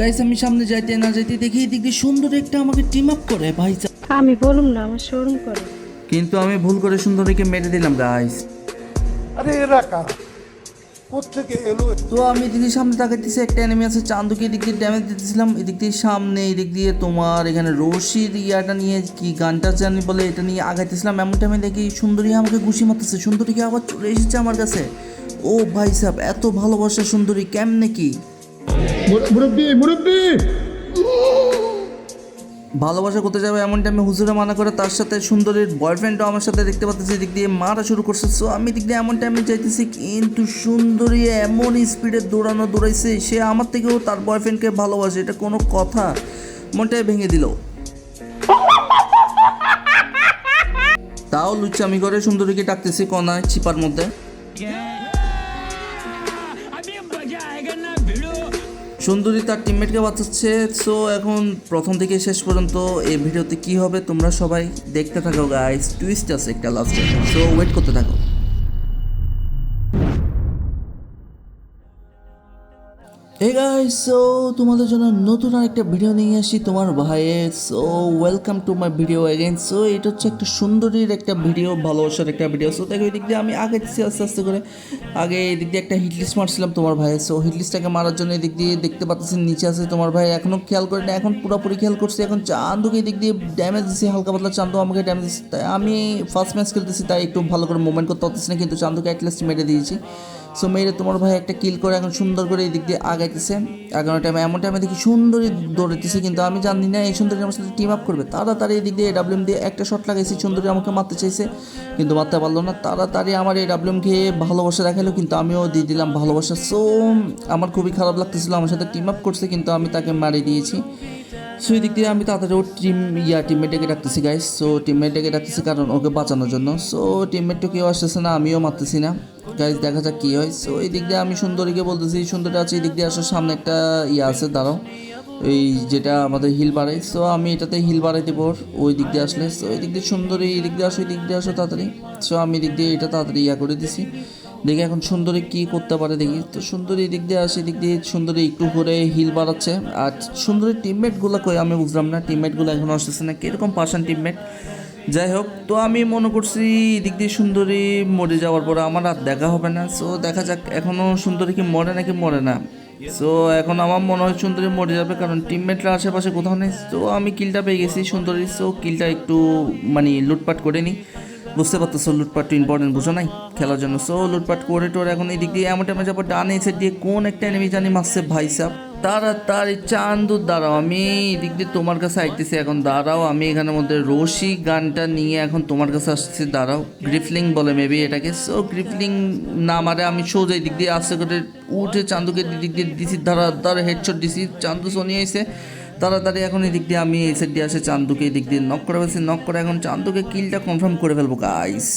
Guys আমি সামনে যাইতে না যাইতে দেখি এদিক দিয়ে সুন্দর একটা আমাকে টিম আপ করে ভাই আমি বলুম না আমার শোরুম করে। কিন্তু আমি ভুল করে সুন্দরীকে মেরে দিলাম গাইস আরে এরা কারা? কোথেকে এলো? তো আমি এদিকে সামনে তাকাইতেছি একটা এনিমি আছে চান্দুকে এদিক দিয়ে ড্যামেজ দিতেছিলাম এদিক দিয়ে সামনে এদিক দিয়ে তোমার এখানে রশির ইয়াটা নিয়ে কি গানটা জানি বলে এটা নিয়ে আগাইতেছিলাম এমন টাইমে দেখি সুন্দরী আমাকে ঘুষি মারতেছে সুন্দরীকে আবার চলে এসেছে আমার কাছে। ও ভাই সাহেব এত ভালোবাসা সুন্দরী কেমনে কি? মুরব্বী মুরব্বী! ভালোবাসা করতে যাবে এমন টাইমে হুজুরে মানা করে তার সাথে সুন্দরীর বয়ফ্রেন্ডও আমার সাথে দেখতে পাচ্ছি দিক দিয়ে মারা শুরু করছে। সো আমি দিক দিয়ে এমন টাইমে চাইতেছি কিন্তু সুন্দরী এমন স্পিডে দৌড়ানো, দৌড়াইছে, সে আমার থেকেও তার বয়ফ্রেন্ডকে ভালোবাসে, এটা কোনো কথা। মনটাই ভেঙে দিল। তাও লুচ্চামি করে সুন্দরীকে ডাকতেছি কনায় চিপার মধ্যে। সুন্দরী তার টিমমেটকে বাঁচাচ্ছে। সো এখন প্রথম থেকে শেষ পর্যন্ত এই ভিডিওতে কি হবে তোমরা সবাই দেখতে থাকো গাইস টুইস্ট আছে একটা লাস্টে সো ওয়েট করতে থাকো। হে গাইস সো তোমাদের জন্য নতুন আরেকটা ভিডিও নিয়ে আসি তোমার ভাইয়ের so welcome to my video again so এটা হচ্ছে একটা সুন্দরীর একটা ভিডিও ভালোবাসার একটা ভিডিও সো দেখো, এদিক দিয়ে আমি আগে দিচ্ছি আস্তে আস্তে করে। আগে এদিক দিয়ে একটা হিটলিস্ট মারছিলাম তোমার ভাইয়ের সো হিটলিস্টটাকে মারার জন্য এদিক দিয়ে দেখতে পাচ্ছি নিচে আছে তোমার ভাই এখনও খেয়াল করে না এখন পুরোপুরি খেয়াল করছি। এখন চান্দুকে এদিক দিয়ে ড্যামেজ দিচ্ছি হালকা পাতলা চান্দু আমাকে ড্যামেজ দিচ্ছে তাই আমি ফার্স্ট ম্যাচ খেলতেছি, তাই একটু ভালো করে মুভমেন্ট করতে পারতেছি না, কিন্তু চান্দুকে অ্যাটলিস্ট মেরে দিয়েছি। সো মেরে তোমার ভাই একটা কিল করে এখন সুন্দর করে এই দিক দিয়ে আগাইতেছে। আগানোর টাইমে এমন টাইমে দেখি সুন্দরী দৌড়াইতেছে, কিন্তু আমি জানি না এই সুন্দরী আমার সাথে টিম আপ করবে। তাড়াতাড়ি এই দিক দিয়ে ডাব্লিউএম দিয়ে একটা শট লাগাইছি, সুন্দরী আমাকে মারতে চাইছে, কিন্তু মারতে পারল না। তাড়াতাড়ি আমার এই ডাব্লিউএম খেয়ে ভালোবাসা দেখাল, কিন্তু আমিও দিয়ে দিলাম ভালোবাসা। সো আমার খুবই খারাপ লাগতেছিল, আমার সাথে টিম আপ করছে, কিন্তু আমি তাকে মারিয়ে দিয়েছি। সো এই দিক দিয়ে আমি তাড়াতাড়ি ওর টিম ইয়া টিমমেটকে ডাকতেছি গাইস সো টিমমেটকে ডাকতেছি কারণ ওকে বাঁচানোর জন্য। সো টিমমেট তো কেউ আসতেছে না, আমিও মারতেছি না। গাইস দেখা যাক কী হয়। সো এই দিক দিয়ে আমি সুন্দরীকে বলতেছি সুন্দরী আছে এই দিক দিয়ে আসার সামনে একটা ইয়ে আছে, দাঁড়াও। এই যেটা আমাদের হিল বাড়াই সো আমি এটাতে হিল বাড়াই দেবো ওই দিক দিয়ে আসলে। সো এই দিক দিয়ে সুন্দরী, এই দিক দিয়ে আসো, এই দিক দিয়ে আসো তাড়াতাড়ি। সো আমি দিক দিয়ে এটা তাড়াতাড়ি ইয়া করে দিছি। দেখি এখন সুন্দরী কি করতে পারে, দেখি। তো সুন্দরী দিক দিয়ে আসে দিক দিয়ে সুন্দরী একটু করে হিল বাড়াচ্ছে। আর সুন্দরী টিমমেটগুলো কই, আমি বুঝলাম না টিমমেটগুলো এখন আসতেছে না কীরকম পার্সেন্ট টিমমেট যাই হোক, তো আমি মনে করছি দিক দিয়ে সুন্দরী মরে যাওয়ার পরে আমার আর দেখা হবে না। সো দেখা যাক এখনও সুন্দরী কি মরে নাকি মরে না। সো এখন আমার মনে হয় সুন্দরী মরে যাবে, কারণ টিমমেটরা আশেপাশে কোথাও নেই। তো আমি কিলটা পেয়ে গেছি সুন্দরী সো কিলটা একটু মানে লুটপাট করে নিই বুঝতে পারতেছো, লুটপাট ইম্পর্টেন্ট বুঝো নাই? খেলার জন্য সো লুটপাট করে টোরে এখন এই দিক দিয়ে এমন টাইমে যাব, ডান এসে দিয়ে কোন একটা এনিমি জানি মারছে, ভাই সাহ তাড়াতাড়ি চান্দুর দাঁড়াও, আমি এদিক দিয়ে তোমার কাছে আইতেছি এখন, দাঁড়াও, আমি এখানের মধ্যে রশি গানটা নিয়ে এখন তোমার কাছে আসতেছি, দাঁড়াও। গ্রিফলিং বলে মেবি এটাকে সো গ্রিফলিং না মারে, আমি সোজা এই দিক দিয়ে আস্তে করে উঠে চান্দুকে দিক দিয়ে দিছি ধারা ধারা হেডশট দিছি, চান্দু সোনি আইসে তাড়াতাড়ি এখন এই দিক দিয়ে আমি এই সাইড দিয়ে আসে চান্দুকে এই দিক দিয়ে নক করে ফেলছি। নক করে এখন চান্দুকে কিলটা কনফার্ম করে ফেলব গাইস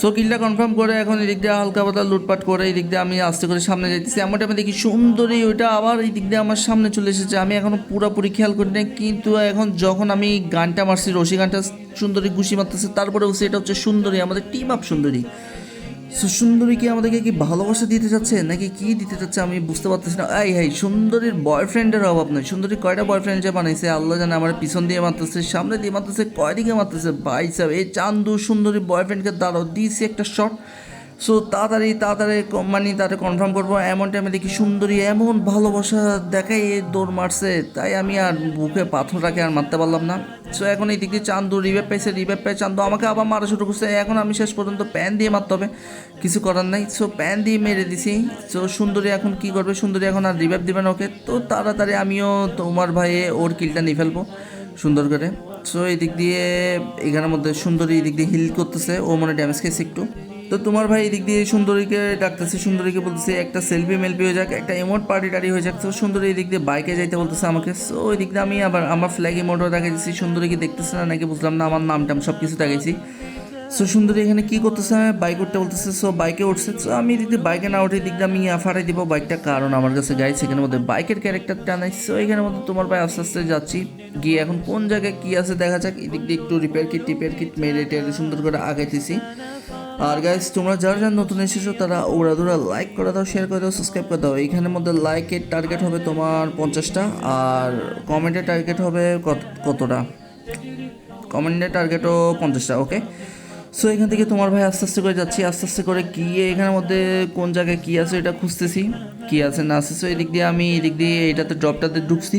সো কিলটা কনফার্ম করে এখন এই দিক দিয়ে হালকা পাতা লুটপাট করে এই দিক দিয়ে আমি আস্তে করে সামনে যাইতেছি। এমন টাইমে দেখি সুন্দরী ওইটা আবার এই দিক দিয়ে আমার সামনে চলে এসেছে। আমি এখনও পুরোপুরি খেয়াল করি না কিন্তু এখন যখন আমি গানটা মারছি, রশি গানটা সুন্দরী ঘুষি মারতেছে তারপরে সেটা হচ্ছে সুন্দরী, আমাদের টিম আপ সুন্দরী। সো সুন্দরী কি আমাদেরকে কি ভালোবাসা দিতে চাচ্ছে? নাকি কি দিতে চাচ্ছে আমি বুঝতে পারতেছি না। এই হাই সুন্দরীর বয়ফ্রেন্ডের অভাব নয় সুন্দরী কয়টা বয়ফ্রেন্ড যে বানাইছে? আল্লাহ জানে আমার পিছন দিয়ে মারতেছে, সামনে দিয়ে মারতেছে, কয়দিকে মারতেছে? ভাই সাহেব, এই চান্দু সুন্দরী বয়ফ্রেন্ডকে দাঁড়াও দিয়েছি একটা শট সো তাড়াতাড়ি তাড়াতাড়ি মানে তাড়াতাড়ি কনফার্ম করব, এমন টাইমে দেখি সুন্দরী, এমন ভালোবাসা দেখাই দৌড় মারছে, তাই আমি আর বুকে পাথর রাখে আর মারতে পারলাম না। সো এখন এই দিক চান্দু রিভেপ পাইছে রিভেপ পাই চান্দু আমাকে আবার মারা শুরু করছে, এখন আমি শেষ পর্যন্ত প্যান দিয়ে মারতে হবে, কিছু করার নাই। সো প্যান দিয়ে মেরে দিছি। সো সুন্দরী এখন কি করবে? সুন্দরী এখন আর রিভেপ দিবে না ওকে। তো তাড়াতাড়ি আমিও তোমার ভাইয়ে ওর কিলটা নিয়ে ফেলব, সুন্দর করে। সো এই দিক দিয়ে, এখানের মধ্যে সুন্দরী এই দিক দিয়ে হিল করতেছে, ও মনে ড্যামেজ খেয়েছে একটু। তো তোমার ভাই এদিক দিয়ে সুন্দরীকে ডাকতেছে, সুন্দরীকে বলতেছে, একটা সেলফি মেলফি হয়ে যাক, একটা এমোট পার্টি টার্টি হয়ে যাক। তো সুন্দরী এদিক দিয়ে বাইকে যাইতে বলতেছে আমাকে সো ওই দিক দিয়ে আমি আবার আমার ফ্ল্যাগ ইমোটও দেখাইছি সুন্দরীকে দেখতেছে না নাকি বুঝলাম না, আমার নাম টাম সব কিছু দেখাইছি। সো সুন্দরী এখানে কি করতেছে? আমি বাইক উঠতে বলতেছে সো বাইকে উঠছে। সো আমি এদিক দিয়ে বাইকে না উঠে, এদিক দিয়ে আমি ফাটাই দিব বাইকটা কারণ আমার কাছে গাড়ি সেখানের মধ্যে বাইকের ক্যারেক্টারটা নাই। সো এখানের মধ্যে তোমার ভাই আস্তে আস্তে যাচ্ছি, গিয়ে এখন কোন জায়গায় কী আছে দেখা যাক, এদিক দিয়ে একটু রিপেয়ার কিট টিপেয়ার কিট মেরে টেরে সুন্দর করে আগাইতেছি। আর গাইস তোমরা যারা যারা নতুন এসেছ, তারা ওরা ধরা লাইক করে দাও শেয়ার করে দাও সাবস্ক্রাইব করে দাও। এইখানের মধ্যে লাইকের টার্গেট হবে তোমার পঞ্চাশটা, আর কমেন্টের টার্গেট হবে কত, কতটা? কমেন্টের টার্গেটও পঞ্চাশটা ওকে সো এখান থেকে তোমার ভাই আস্তে আস্তে করে যাচ্ছি, আস্তে আস্তে করে গিয়ে এখানের মধ্যে কোন জায়গায় কী আছে এটা খুঁজতেছি, কী আছে না আছে। সো এদিক দিয়ে আমি এদিক দিয়ে এটাতে ড্রপটাতে ঢুকছি।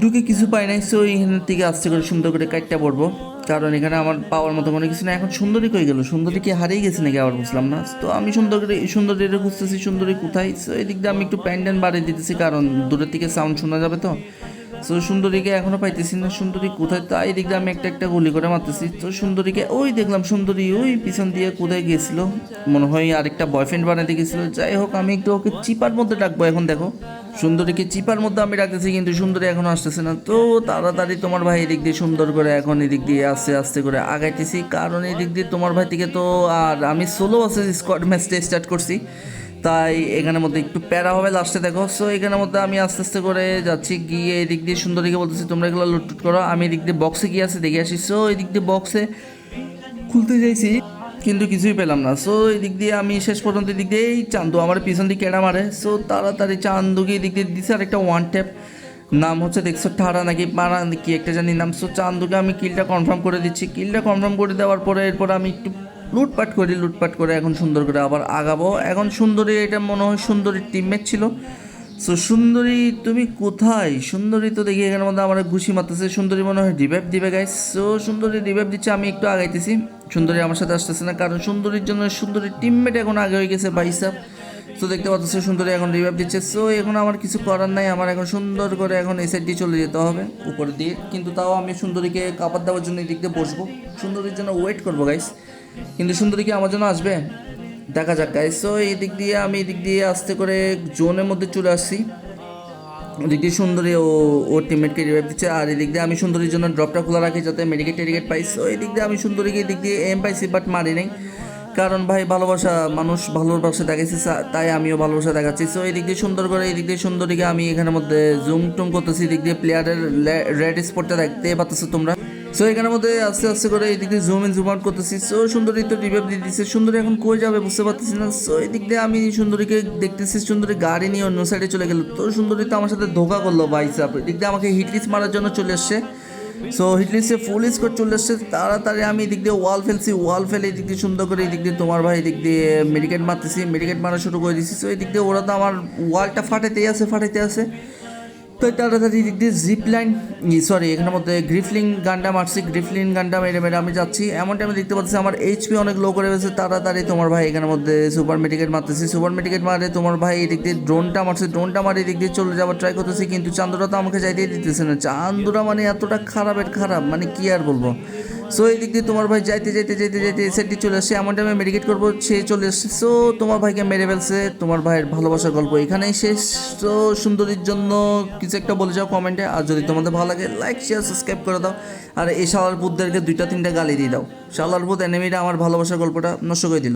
ঢুকে কিছু পাই নাই সো এখান থেকে আস্তে করে সুন্দর করে কাটটা পড়ব কারণ এখানে আমার পাওয়ার মতো কোনো কিছু না এখন সুন্দরী কই গেল? সুন্দরী কি হারিয়ে গেছে নাকি আবার বুঝলাম না। তো আমি সুন্দর সুন্দরীটা খুঁজতেছি, সুন্দরী কোথায়? সো এদিক দিয়ে আমি একটু প্যান্ডেন বাড়িয়ে দিতেছি, কারণ দূরের থেকে সাউন্ড শোনা যাবে তো। সো সুন্দরীকে এখনও পাইতেছি না। সুন্দরী কোথায়? তাই দিয়ে আমি একটা একটা গুলি করে মারতেছি। তো সুন্দরীকে ওই দেখলাম সুন্দরী ওই পিছন দিয়ে কোথায় গেছিল? মনে হয় আরেকটা বয়ফ্রেন্ড বানাতে গেছিল। যাই হোক, আমি একটু ওকে চিপার মধ্যে ডাকবো এখন, দেখো। সুন্দরীকে চিপার মধ্যে আমি রাখতেছি, কিন্তু সুন্দরী এখনও আসতেছে না। তো তাড়াতাড়ি তোমার ভাই এদিক দিয়ে সুন্দর করে এখন এদিক দিয়ে আস্তে আস্তে করে আগাইতেছি। কারণ এদিক দিয়ে তোমার ভাই থেকে তো আর আমি সোলো আছে স্কোয়াড ম্যাচটা স্টার্ট করছি। তাই এখানের মধ্যে একটু প্যারা হবে লাস্টে দেখো। সো এখানের মধ্যে আমি আস্তে আস্তে করে যাচ্ছি, গিয়ে এদিক দিয়ে সুন্দরীকে বলতেছি, তোমরা এগুলো লুটটুট করো। আমি এদিক দিয়ে বক্সে গিয়ে আছে, দেখে আসি। সো এদিক দিয়ে বক্সে খুলতে যাইছি কিন্তু কিছুই পেলাম না। সো এদিক দিয়ে আমি শেষ পর্যন্ত এদিক দিয়ে এই চান্দু আমার পিছন দিকে কেডা মারে। সো তাড়াতাড়ি চান্দুকে এদিক দিয়ে দিছে আর একটা ওয়ান ট্যাপ নাম হচ্ছে দেখছ ঠাড়া নাকি পাড়া কি একটা জানি নাম। সো চান্দুকে আমি কিলটা কনফার্ম করে দিচ্ছি। কিলটা কনফার্ম করে দেওয়ার পরে এরপর আমি একটু লুটপাট করি, লুটপাট করে এখন সুন্দর করে আবার আগাবো। এখন সুন্দরী, এটা মনে হয় সুন্দরীর টিমমেট ছিল। সো সুন্দরী, তুমি কোথায়? সুন্দরী তো দেখি এখানের মধ্যে আমার ঘুষি মারতেছে। সুন্দরী মনে হয় রিভাইভ দিবে গাইস সো সুন্দরী রিভাইভ দিচ্ছে, আমি একটু আগাইতেছি। সুন্দরী আমার সাথে আসতেছে না, কারণ সুন্দরীর জন্য সুন্দরীর টিমমেট এখন আগে হয়ে গেছে ভাই সাহেব তো দেখতে পাচ্ছ সুন্দরী এখন রিভাইভ দিচ্ছে। সো এখন আমার কিছু করার নাই, আমার এখন সুন্দর করে এখন এই সাইড দিয়ে চলে যেতে হবে, উপর দিয়ে। কিন্তু তাও আমি সুন্দরীকে কাপড় দেওয়ার জন্য এই দিক দিয়ে বসবো। সুন্দরীর জন্য ওয়েট করব গাইস কিন্তু সুন্দরী কি আমার জন্য আসবে? দেখা যাক গাইস সো এই দিক দিয়ে আমি এদিক দিয়ে আস্তে করে জোনের মধ্যে চলে আসছি। এদিক দিয়ে সুন্দরী ও ওর টিমমেটকে রিভাইভ দিচ্ছে। আর এদিক দিয়ে আমি সুন্দরীর জন্য ড্রপটা খোলা রাখি যাতে মেডিকেট টেডিকেট পাই। সো এদিক দিয়ে আমি সুন্দরীকে এদিক দিয়ে এম পাইছি বাট মারি নাই। কারণ ভাই, ভালোবাসা, মানুষ ভালোবাসা দেখাইছে তাই আমিও ভালোবাসা দেখাচ্ছি। সো এদিক দিয়ে সুন্দর করে, এদিক দিয়ে সুন্দরীকে আমি এখানের মধ্যে জুম টুম করতেছি। এদিক দিয়ে প্লেয়ারের রেড স্পটটা দেখতে পাচ্ছ তোমরা। সো এখানের মধ্যে আস্তে আস্তে করে এদিক দিয়ে জুম ইন জুম আউট করতেছি। সো সুন্দরী তো রিভাইভ দিয়ে দিচ্ছে সুন্দরী এখন কই যাবে বুঝতে পারতেছি না। সো এদিক দিয়ে আমি সুন্দরীকে দেখতেছি। সুন্দরী গাড়ি নিয়ে অন্য সাইডে চলে গেল। তো, সুন্দরী তো আমার সাথে ধোকা করল ভাই সাহেব এদিক দিয়ে আমাকে হিটলিস মারার জন্য চলে এসছে সো হিটলিসে ফুল স্কোর চলে এসছে তাড়াতাড়ি আমি এদিক দিয়ে ওয়াল ফেলছি। ওয়াল ফেলে এদিক দিয়ে সুন্দর করে এদিক দিয়ে তোমার ভাই এদিক দিয়ে মেডিকেট মারতেছি। মেডিকেট মারা শুরু করে দিচ্ছি সো এদিক দিয়ে ওরা তো আমার ওয়ালটা ফাটাতেই আছে ফাটাইতে আছে। তো তাড়াতাড়ি দিক দিয়ে জিপ লাইন সরি এখানের মধ্যে গ্রিফলিং গান্ডা মারছি গ্রিফলিং গান্ডাম মেরে মেরে আমি যাচ্ছি। এমন টাইমে দেখতে পাচ্ছি আমার এইচপি অনেক লো করে গেছে তাড়াতাড়ি তোমার ভাই এখানের মধ্যে সুপার মেডিকেট মারতেছি। সুপার মেডিকেট মারে তোমার ভাই এদিক দিয়ে ড্রোনটা মারছে। ড্রোনটা মারে এদিক দিয়ে চলে যাওয়ার ট্রাই করতেছি, কিন্তু চান্দুরা তো আমাকে যাইতেই দিতেছে না। চান্দুরা মানে এতটা খারাপের খারাপ মানে কি আর বলব? সো এই দিক দিয়ে তোমার ভাই যাইতে যাইতে যাইতে যাইতে সেটটি চলে আসছে এমন টাইমে মেডিকেট করব, সে চলে আসছে সো তোমার ভাইকে মেরে ফেলছে। তোমার ভাইয়ের ভালোবাসার গল্প এখানেই শেষ। তো সুন্দরীর জন্য কিছু একটা বলে যাও কমেন্টে আর যদি তোমাদের ভালো লাগে লাইক শেয়ার সাবস্ক্রাইব করে দাও। আর এই শালার বুদ্ধদেরকে দুইটা, তিনটা গালি দিয়ে দাও। শালার বুধ এনিমিটা আমার ভালোবাসার গল্পটা নষ্ট করে দিল।